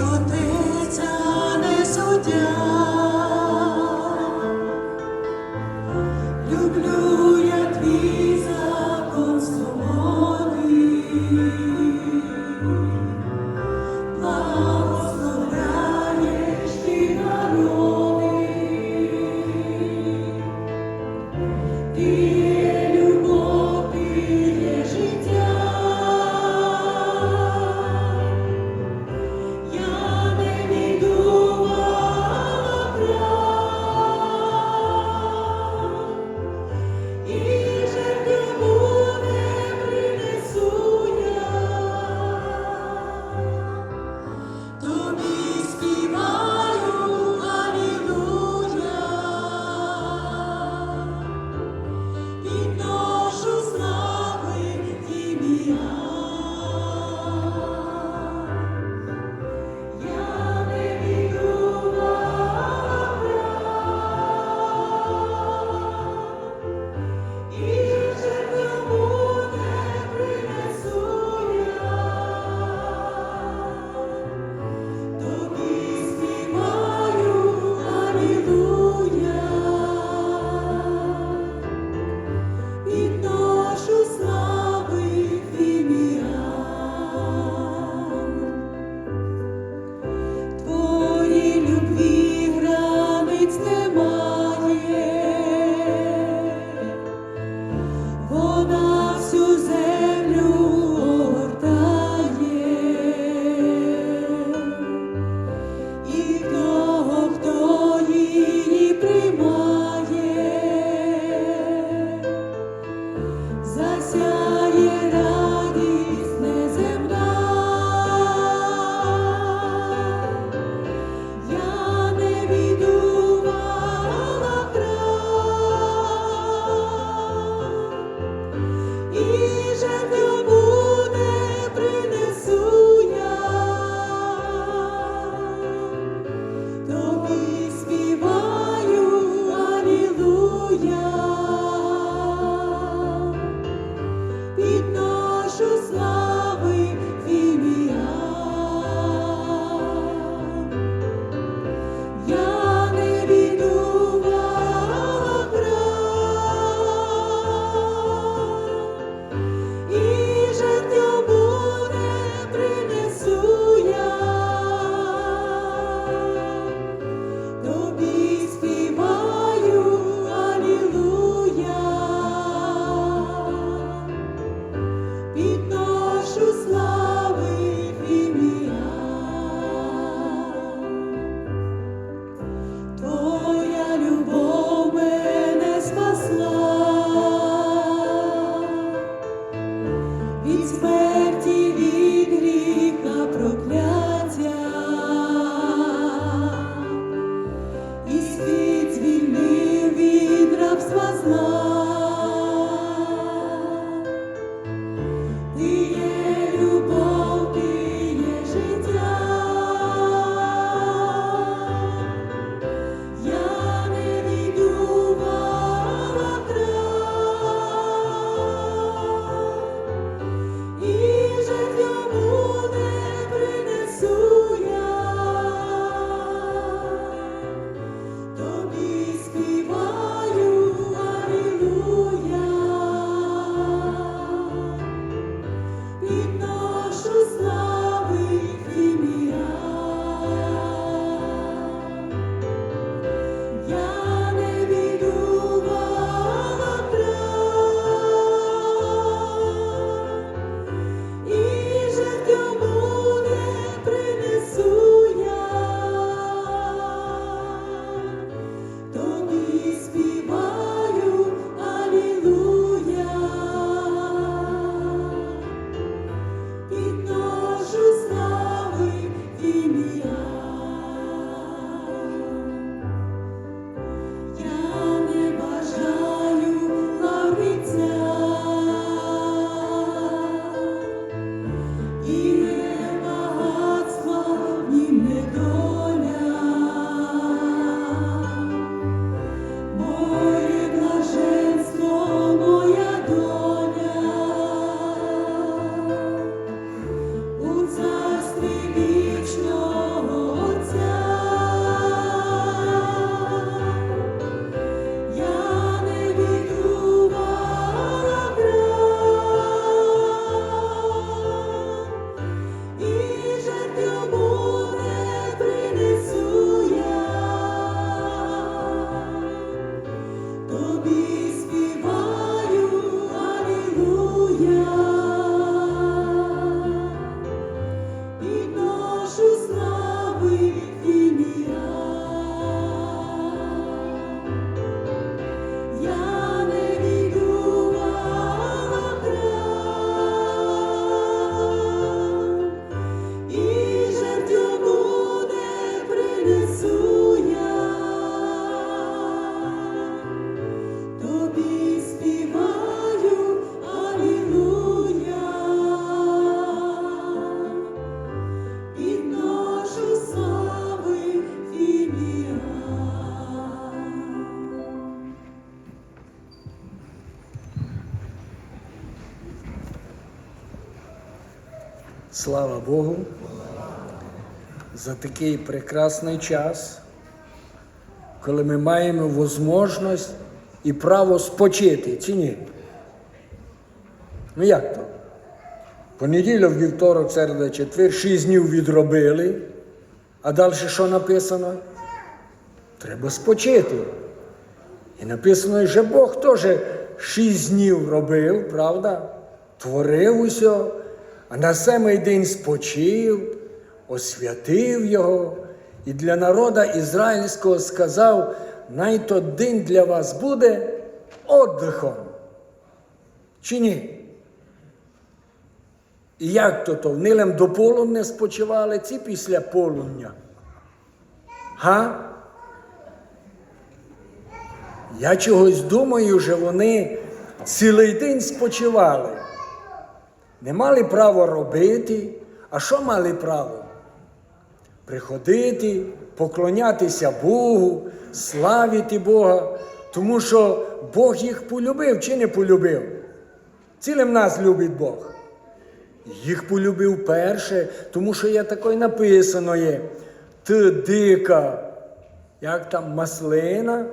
отець, а не суддя. Слава Богу за такий прекрасний час, коли ми маємо можливість і право спочити, чи ні? Ну як то? Понеділок, вівторок, середа, четвер, шість днів відробили, а далі що написано? Треба спочити. І написано, що Бог теж шість днів робив, правда? Творив усе, а на семий день спочив, освятив його і для народа ізраїльського сказав, най то день для вас буде отдихом. Чи ні? І як то то? Нилем до полудня спочивали, ці після полудня. Га? Я чогось думаю, що вони цілий день спочивали. Не мали права робити, а що мали право? Приходити, поклонятися Богу, славити Бога, тому що Бог їх полюбив чи не полюбив. Цілим нас любить Бог. Їх полюбив перше, тому що є таке написано є. Ти дика, як там маслина,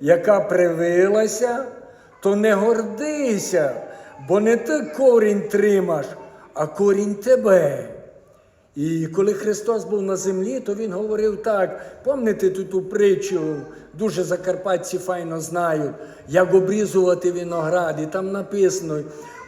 яка привилася, то не гордися, бо не ти корінь тримаш, а корінь тебе. І коли Христос був на землі, то Він говорив так. Пам'ятаєте ту ту притчу, дуже закарпатці файно знають, як обрізувати виноград. І там написано: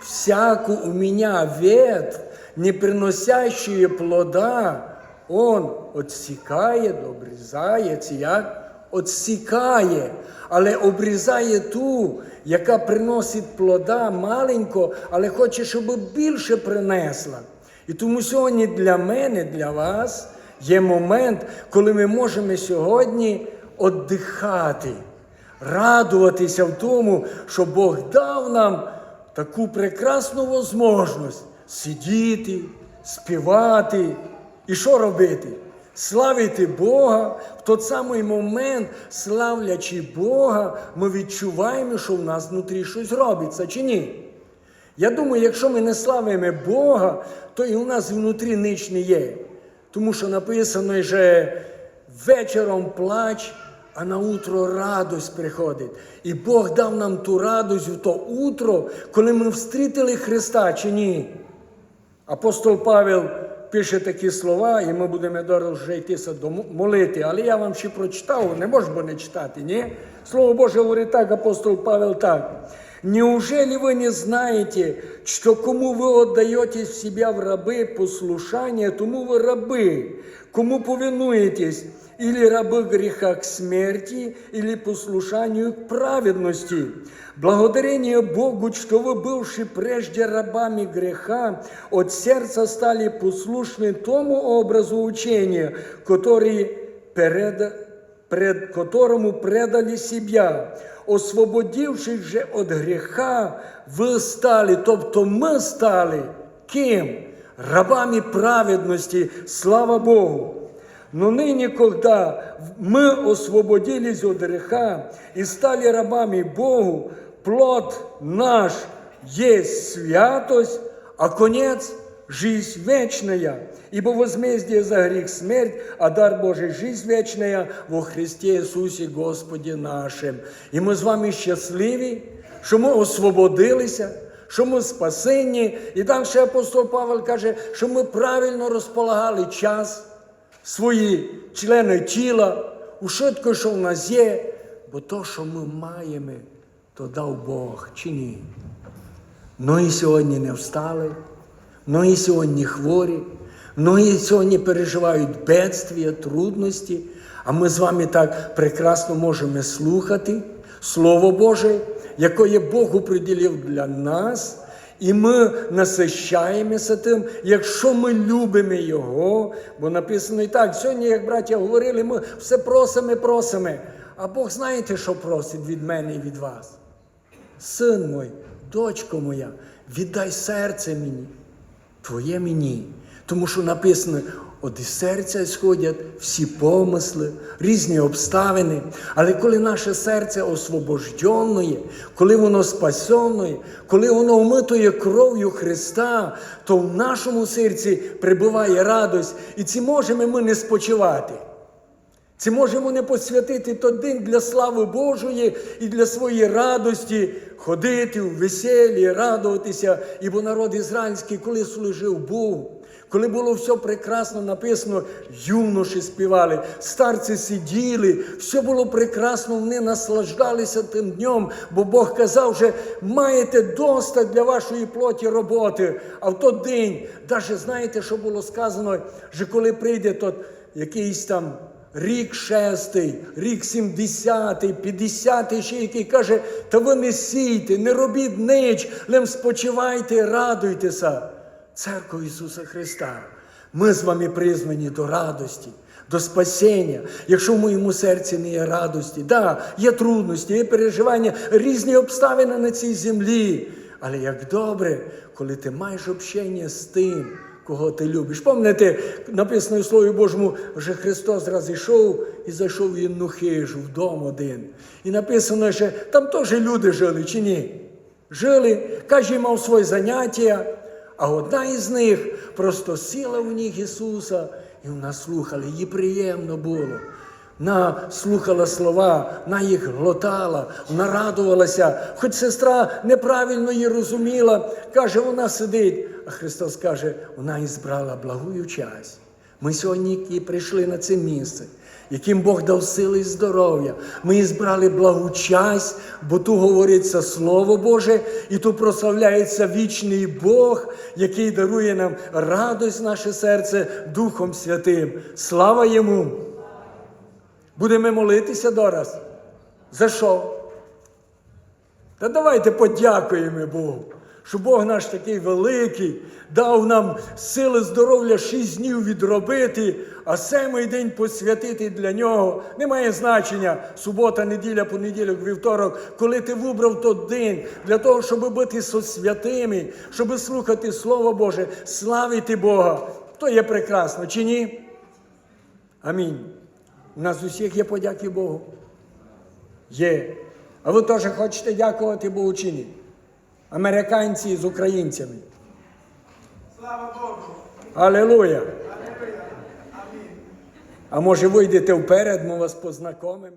всяку у мене ветвь, не приносящую плода, он отсікає, обрізає, як? Отсікає, але обрізає ту, яка приносить плода маленько, але хоче, щоб більше принесла. І тому сьогодні для мене, для вас є момент, коли ми можемо сьогодні віддихати, радуватися в тому, що Бог дав нам таку прекрасну можливість сидіти, співати і що робити? Славити Бога в той самий момент, славлячи Бога, ми відчуваємо, що в нас внутрі щось робиться чи ні? Я думаю, якщо ми не славимо Бога, то і у нас внутрі ніч не є. Тому що написано, що вечором плач, а на утро радость приходить. І Бог дав нам ту радость в то утро, коли ми встрітили Христа чи ні. Апостол Павел пише такі слова, і ми будемо дорого вже йтися до молити. Але я вам ще прочитав, не можу бо не читати, ні? Слово Боже говорить так, апостол Павел так. Неужели вы не знаете, что кому вы отдаете себя в рабы послушания, тому вы рабы, кому повинуетесь, или рабы греха к смерти, или послушанию к праведности? Благодарение Богу, что вы, бывшие прежде рабами греха, от сердца стали послушны тому образу учения, который перед, пред которому предали себя, освободившись же від гріха, ви стали, тобто ми стали ким? Рабами праведності, слава Богу. Но ныне, когда мы освободились от греха и стали рабами Богу, плод наш есть святость, а конец – жизнь вечная. Ибо возмездие за грех – смерть, а дар Божий – жизнь вечная во Христе Ісусі Господі нашим. І ми з вами щасливі, що ми освободилися, що ми спасені. І ще апостол Павел каже, що ми правильно розполагали час свої члени тіла, у швидко, що в нас є, бо то, що ми маємо, то дав Бог чи ні. Многі сьогодні не встали, многі сьогодні хворі, многі сьогодні переживають бедствія, трудності, а ми з вами так прекрасно можемо слухати Слово Боже, яке Бог оприділив для нас. І ми насищаємося тим, якщо ми любимо Його, бо написано і так, сьогодні, як браття говорили, ми все просимо, просимо. А Бог знаєте, що просить від мене і від вас? Син мой, дочко моя, віддай серце мені, твоє мені. Тому що написано, от із серця сходять всі помисли, різні обставини. Але коли наше серце освобожденне, коли воно спасенне, коли воно вмитоє кров'ю Христа, то в нашому серці прибуває радость, і ці можемо ми не спочивати. Це можемо не посвятити той день для слави Божої і для своєї радості, ходити в веселі, радуватися. Ібо народ ізраїльський, коли служив Богу, коли було все прекрасно написано, юноші співали, старці сиділи, все було прекрасно, вони наслаждалися тим днем, бо Бог казав, що маєте достатньо для вашої плоті роботи. А в той день, навіть знаєте, що було сказано, що коли прийде тот якийсь там. Рік шестий, рік сімдесятий, п'ятдесятий ще який каже, та ви не сійте, не робіть нич, лем спочивайте, радуйтеся. Церква Ісуса Христа, ми з вами призвані до радості, до спасіння. Якщо в моєму серці не є радості, да, є трудності, є переживання, різні обставини на цій землі. Але як добре, коли ти маєш общення з тим, кого ти любиш. Пам'ятаєте, написано в Слові Божому, що Христос раз ішов і зайшов в інну хижу, в дом один. І написано, що там теж люди жили, чи ні? Жили, кожен мав своє заняття, а одна із них просто сіла в ніг Ісуса, і вона слухала, їй приємно було. Вона слухала слова, вона їх глотала, вона радувалася. Хоч сестра неправильно її розуміла, каже, вона сидить. А Христос каже, вона і збрала благую часть. Ми сьогодні прийшли на це місце, яким Бог дав сили і здоров'я. Ми і збрали благу часть, бо тут говориться Слово Боже, і тут прославляється вічний Бог, який дарує нам радость наше серце Духом Святим. Слава йому! Будемо молитися дораз. За що? Та давайте подякуємо Богу, що Бог наш такий великий, дав нам сили здоров'я шість днів відробити, а семий день посвятити для нього. Немає значення субота, неділя, понеділок, вівторок, коли ти вибрав той день для того, щоб бути святими, щоб слухати Слово Боже, славити Бога. То є прекрасно, чи ні? Амінь. У нас усіх є подяки Богу. Є. А ви теж хочете дякувати Богу чи ні? Американці з українцями. Слава Богу! Алілуя! А може вийдете вперед, ми вас познайомимо.